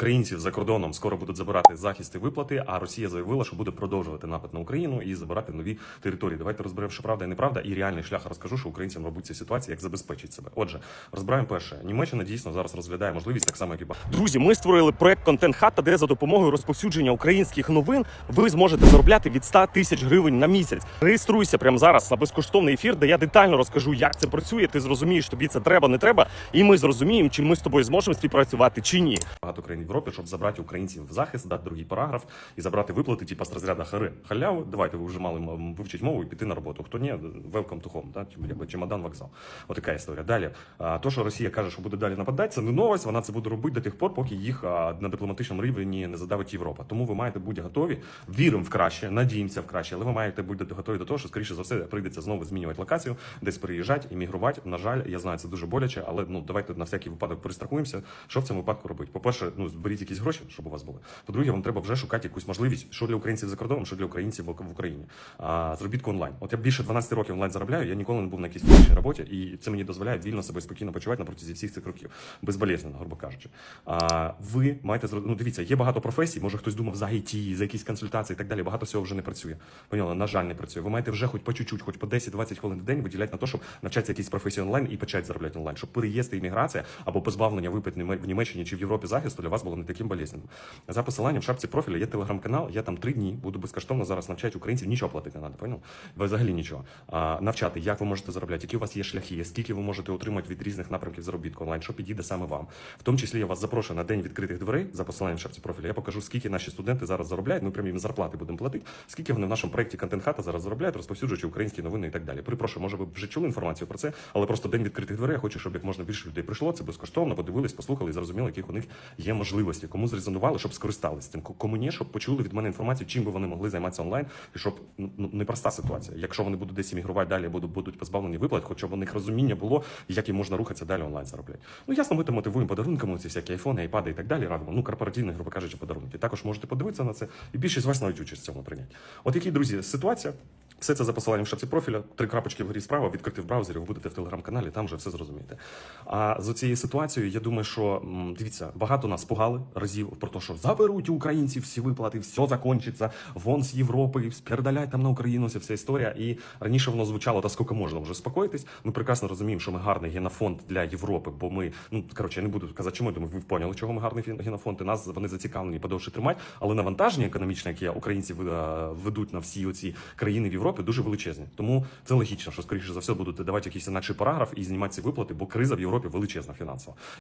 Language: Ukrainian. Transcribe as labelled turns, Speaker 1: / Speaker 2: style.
Speaker 1: українців за кордоном скоро будуть забирати захист і виплати. А Росія заявила, що буде продовжувати напад на Україну і забирати нові території. Давайте розберемо, що правда і неправда, і реальний шлях розкажу, що українцям робить цій ситуації, як забезпечить себе. Отже, розбираємо перше. Німеччина дійсно зараз розглядає можливість так само, як і ба-
Speaker 2: Друзі, ми створили проект Контент Хата, де за допомогою розповсюдження українських новин ви зможете заробляти від 100 тисяч гривень на місяць. Реєструйся прямо зараз на безкоштовний ефір, де я детально розкажу, як це працює. Ти зрозумієш, тобі це треба, не треба, і ми зрозуміємо, чи ми з тобою зможемо співпрацювати чи ні.
Speaker 1: багато країн Європі, щоб забрати українців в захист, дати другий параграф і забрати виплати, типу з розряду хари халяву. Давайте ви вже мали вивчити мову і піти на роботу. Хто ні, welcome to home, да? типу, якби чемодан вокзал. Отака історія. Далі, то, що Росія каже, що буде далі нападати, це не новость. Вона це буде робити до тих пор, поки їх на дипломатичному рівні не задавить Європа. Тому ви маєте бути готові. Віримо в краще, надіємося в краще, але ви маєте бути готові до того, що скоріше за все прийдеться знову змінювати локацію, десь переїжджати, іммігрувати. На жаль, я знаю, це дуже боляче, але ну давайте на всякий випадок перестрахуємося. Що в цьому випадку робити? По-перше, ну зберіть якісь гроші, щоб у вас були. По-друге, вам треба вже шукати якусь можливість, що для українців за кордоном, що для українців в Україні. А заробітку онлайн. От я більше 12 років онлайн заробляю. Я ніколи не був на якійсь фізичній роботі, і це мені дозволяє вільно себе спокійно почувати на протязі всіх цих років, безболезненно, грубо кажучи. А ви маєте ну, дивіться, є багато професій. Може хтось думав за IT, за якісь консультації і так далі. Багато всього вже не працює. Поняли? На жаль, не працює. Ви маєте вже хоч по чуть-чуть, хоч по 10-20 хвилин в день виділяти на те, щоб навчатися якісь професії онлайн і почати заробляти онлайн, щоб переїзд і імміграція або позбавлення Німе- в Німеччині чи в Європі захисту для вас було не таким болезненним. За посиланням в шапці профіля є телеграм-канал. Я там три дні буду безкоштовно зараз навчати українців. Нічого платити не треба, понял? Ви взагалі нічого. А, навчати, як ви можете заробляти, які у вас є шляхи, скільки ви можете отримати від різних напрямків заробітку онлайн, що підійде саме вам. В тому числі я вас запрошую на день відкритих дверей за посиланням в шапці профіля. Я покажу, скільки наші студенти зараз заробляють. Ми прямо їм зарплати будемо платити. Скільки вони в нашому проєкті контент хата зараз заробляють, розповсюджуючи українські новини і так далі. Перепрошую, може ви вже чули інформацію про це, але просто день відкритих дверей. Я хочу, щоб як можна більше людей прийшло. Це безкоштовно, подивились, послухали і зрозуміли, яких у них є можливості. Кому зрезонували, щоб скористалися цим. Кому ні, щоб почули від мене інформацію, чим би вони могли займатися онлайн, і щоб ну ну, непроста ситуація. Якщо вони будуть десь іммігрувати далі, будуть будуть позбавлені виплат, хоча б у них розуміння було, як їм можна рухатися далі онлайн заробляти. Ну ясно, ми там мотивуємо подарунками, ці всякі айфони, айпади і так далі. Радимо. Ну корпоративні, грубо кажучи, подарунки. Також можете подивитися на це, і більшість з вас навіть участь в цьому прийняти. От які друзі, ситуація. Все це за посиланням в шапці профіля, три крапочки вгорі справа, відкрити в браузері, ви будете в телеграм-каналі, там вже все зрозумієте. А з цією ситуацією, я думаю, що дивіться, багато нас пугали разів про те, що заберуть українців всі виплати, все закінчиться, вон з Європи, спердалять там на Україну, вся історія. І раніше воно звучало, та скільки можна вже спокоїтись. Ми прекрасно розуміємо, що ми гарний генофонд для Європи, бо ми, ну коротше, я не буду казати, чому я думаю, ви поняли, чого ми гарний генофонд, і нас вони зацікавлені подовше тримати, але навантаження економічне, яке українці е, ведуть на всі оці країни в Європі, дуже величезні. Тому це логічно, що скоріше за все будуть давати якийсь інакший параграф і знімати ці виплати, бо криза в Європі величезна фінансова.